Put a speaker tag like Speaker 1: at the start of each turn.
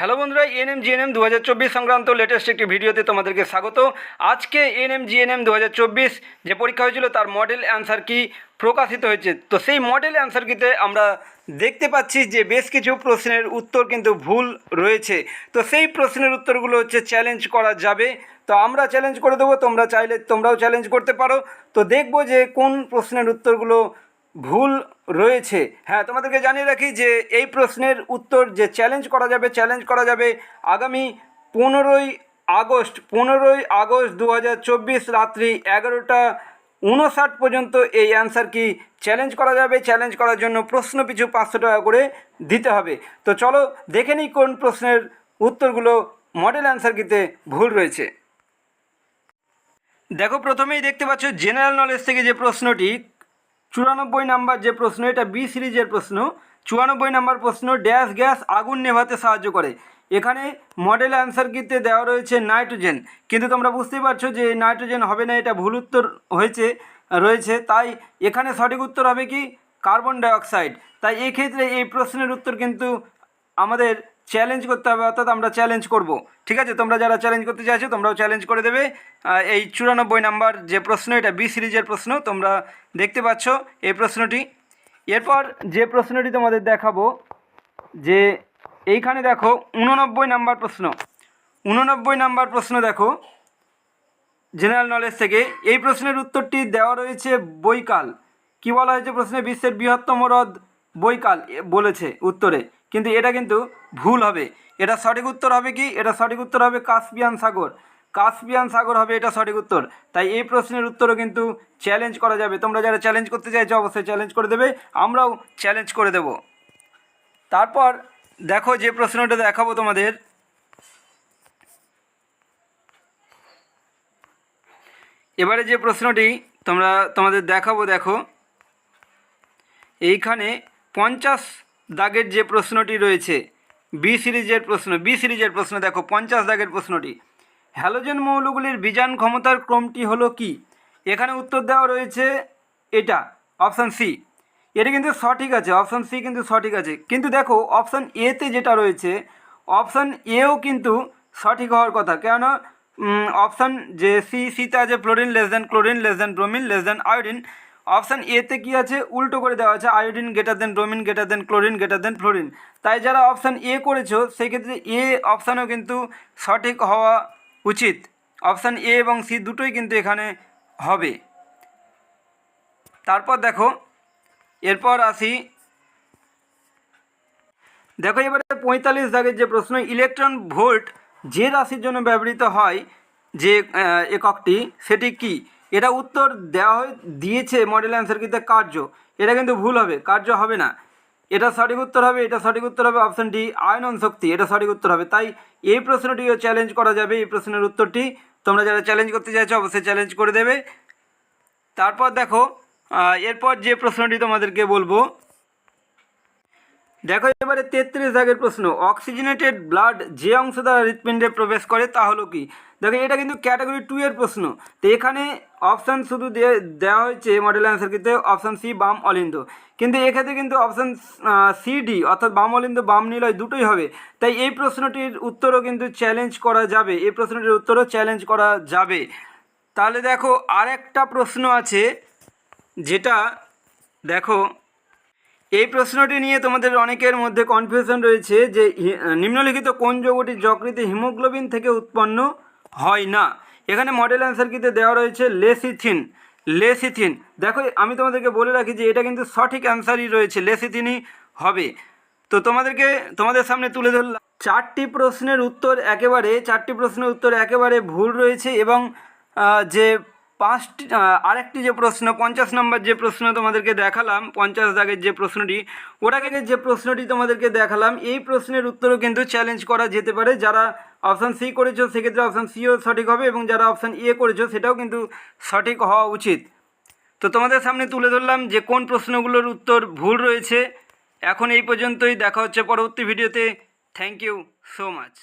Speaker 1: Hello বন্ধুরা, NM GNM দু হাজার চব্বিশ সংক্রান্ত লেটেস্ট একটি ভিডিওতে তোমাদেরকে স্বাগত। আজকে এনএম জিএনএম দু হাজার চব্বিশ যে পরীক্ষা হয়েছিল, তার মডেল অ্যান্সার কি প্রকাশিত হয়েছে? তো সেই মডেল অ্যান্সার কিতে আমরা দেখতে পাচ্ছি যে বেশ কিছু প্রশ্নের উত্তর কিন্তু ভুল রয়েছে। তো সেই প্রশ্নের উত্তরগুলো হচ্ছে চ্যালেঞ্জ করা যাবে। তো আমরা চ্যালেঞ্জ করে দেবো, তোমরা চাইলে তোমরাও চ্যালেঞ্জ করতে পারো। তো দেখব যে কোন প্রশ্নের উত্তরগুলো ভুল রয়েছে। হ্যাঁ তোমাদেরকে জানিয়ে রাখি যে এই প্রশ্নের উত্তর যে চ্যালেঞ্জ করা যাবে চ্যালেঞ্জ করা যাবে আগামী পনেরোই আগস্ট পনেরোই আগস্ট দু হাজার চব্বিশ রাত্রি এগারোটা উনষাট পর্যন্ত এই অ্যান্সার কি চ্যালেঞ্জ করা যাবে? চ্যালেঞ্জ করার জন্য প্রশ্ন পিছু পাঁচশো টাকা করে দিতে হবে। তো চলো দেখে নিই কোন প্রশ্নের উত্তরগুলো মডেল অ্যান্সার কিতে ভুল রয়েছে। দেখো, প্রথমেই দেখতে পাচ্ছ জেনারেল নলেজ থেকে যে প্রশ্নটি চুরানব্বই নাম্বার যে প্রশ্ন, এটা বি সিরিজের প্রশ্ন। চুরানব্বই নাম্বার প্রশ্ন ড্যাশ গ্যাস আগুন নেভাতে সাহায্য করে। এখানে মডেল অ্যান্সার কিতে দেওয়া রয়েছে নাইট্রোজেন কিন্তু তোমরা বুঝতেই পারছ যে নাইট্রোজেন হবে না, এটা ভুল উত্তর হয়েছে, রয়েছে। তাই এখানে সঠিক উত্তর হবে কি? কার্বন ডাইঅক্সাইড তাই এই ক্ষেত্রে এই প্রশ্নের উত্তর কিন্তু আমাদের চ্যালেঞ্জ করতে হবে, অর্থাৎ আমরা চ্যালেঞ্জ করব। ঠিক আছে? তোমরা যারা চ্যালেঞ্জ করতে চাইছো, তোমরাও চ্যালেঞ্জ করে দেবে। এই চুরানব্বই নাম্বার যে প্রশ্ন, এটা বি সিরিজের প্রশ্ন, তোমরা দেখতে পাচ্ছ এই প্রশ্নটি। এরপর যে প্রশ্নটি তোমাদের দেখাবো, যে এইখানে দেখো উননব্বই নাম্বার প্রশ্ন। উননব্বই নাম্বার প্রশ্ন দেখো জেনারেল নলেজ থেকে। এই প্রশ্নের উত্তরটি দেওয়া রয়েছে বৈকাল। কি বলা হয়েছে প্রশ্নে? বিশ্বের বৃহত্তম হ্রদ বৈকাল বলেছে উত্তরে। কিন্তু এটা কিন্তু ভুল হবে। এটা সঠিক উত্তর হবে কি? এটা সঠিক উত্তর হবে কাস্পিয়ান সাগর। কাস্পিয়ান সাগর হবে এটা সঠিক উত্তর। তাই এই প্রশ্নের উত্তরও কিন্তু চ্যালেঞ্জ করা যাবে। তোমরা যারা চ্যালেঞ্জ করতে চাইছো, অবশ্যই চ্যালেঞ্জ করে দেবে। আমরাও চ্যালেঞ্জ করে দেব। তারপর দেখো যে প্রশ্নটা দেখাবো তোমাদের। এবারে যে প্রশ্নটি তোমরা তোমাদের দেখাবো, দেখো। এইখানে পঞ্চাশ দাগের যে প্রশ্নটি রয়েছে বি সিরিজের প্রশ্ন বি সিরিজের প্রশ্ন দেখো, পঞ্চাশ দাগের প্রশ্নটি। হ্যালোজেন মৌলগুলির বীজাণ ক্ষমতার ক্রমটি হলো কি? এখানে উত্তর দেওয়া রয়েছে এটা, অপশান সি এটা কিন্তু সঠিক আছে, অপশান সি কিন্তু সঠিক আছে। কিন্তু দেখো, অপশান এতে যেটা রয়েছে, অপশান এও কিন্তু সঠিক হওয়ার কথা। কেননা অপশান যে সি সিতে আছে fluorine less than chlorine less than bromine less than iodine option এতে কি আছে? উল্টো করে দেওয়া আছে iodine greater than bromine greater than chlorine greater than fluorine তাই যারা অপশান এ করেছ সেই ক্ষেত্রে এ অপশানও কিন্তু সঠিক হওয়া উচিত। অপশান এ এবং সি দুটোই কিন্তু এখানে হবে। তারপর দেখো, এরপর আসি। দেখো, এবারে পঁয়তাল্লিশ দাগের যে প্রশ্ন ইলেকট্রন ভোল্ট যে রাশির জন্য ব্যবহৃত হয় যে এককটি, সেটি কি? এটা উত্তর দেওয়া হয়ে, দিয়েছে মডেল অ্যান্সার কিন্তু কার্য। এটা কিন্তু ভুল হবে, কার্য হবে না। এটা সঠিক উত্তর হবে, এটা সঠিক উত্তর হবে অপশান ডি আয়নন শক্তি, এটা সঠিক উত্তর হবে। তাই এই প্রশ্নটিও চ্যালেঞ্জ করা যাবে, এই প্রশ্নের উত্তরটি। তোমরা যারা চ্যালেঞ্জ করতে চাইছো, অবশ্যই চ্যালেঞ্জ করে দেবে। তারপর দেখো এরপর যে প্রশ্নটি তোমাদেরকে বলব দেখো, এবারে তেত্রিশ দাগের প্রশ্ন। অক্সিজেনেটেড ব্লাড যে অংশ দ্বারা হৃৎপিণ্ডে প্রবেশ করে, তা হলো কি? দেখো, এটা কিন্তু ক্যাটাগরি টু এর প্রশ্ন। তো এখানে অপশান শুধু দেওয়া হয়েছে মডেল অ্যান্সার কিন্তু অপশান সি বাম অলিন্দ। কিন্তু এক্ষেত্রে কিন্তু অপশান সি ডি, অর্থাৎ বাম অলিন্দ, বাম নিলয় দুটোই হবে। তাই এই প্রশ্নটির উত্তরও কিন্তু চ্যালেঞ্জ করা যাবে। এই প্রশ্নটির উত্তরও চ্যালেঞ্জ করা যাবে। তাহলে দেখো, আরেকটা প্রশ্ন আছে, যেটা, দেখো এই প্রশ্নটি নিয়ে তোমাদের অনেকের মধ্যে কনফিউশন রয়েছে যে নিম্নলিখিত কোন যৌগটি যকৃতে হিমোগ্লোবিন থেকে উৎপন্ন হয় না? এখানে মডেল অ্যান্সার কিতে দেওয়া রয়েছে লেসিথিন। লেসিথিন। দেখো, আমি তোমাদেরকে বলে রাখি যে এটা কিন্তু সঠিক অ্যান্সারই রয়েছে, লেসিথিনই হবে। তো তোমাদেরকে, তোমাদের সামনে তুলে ধরলাম। চারটি প্রশ্নের উত্তর একেবারে, চারটি প্রশ্নের উত্তর একেবারে ভুল রয়েছে এবং যে পাঁচটি আরেকটি যে প্রশ্ন, পঞ্চাশ নম্বর যে প্রশ্ন তোমাদেরকে দেখালাম, পঞ্চাশ দাগের যে প্রশ্নটি ওটাকে যে প্রশ্নটি তোমাদেরকে দেখালাম, এই প্রশ্নের উত্তরও কিন্তু চ্যালেঞ্জ করা যেতে পারে। যারা অপশান সি করেছ, সেক্ষেত্রে অপশান সিও সঠিক হবে এবং যারা অপশান এ করেছ, সেটাও কিন্তু সঠিক হওয়া উচিত। তো তোমাদের সামনে তুলে ধরলাম যে কোন প্রশ্নগুলোর উত্তর ভুল রয়েছে। এখন এই পর্যন্তই, দেখা হচ্ছে পরবর্তী ভিডিওতে থ্যাংক ইউ সো মাচ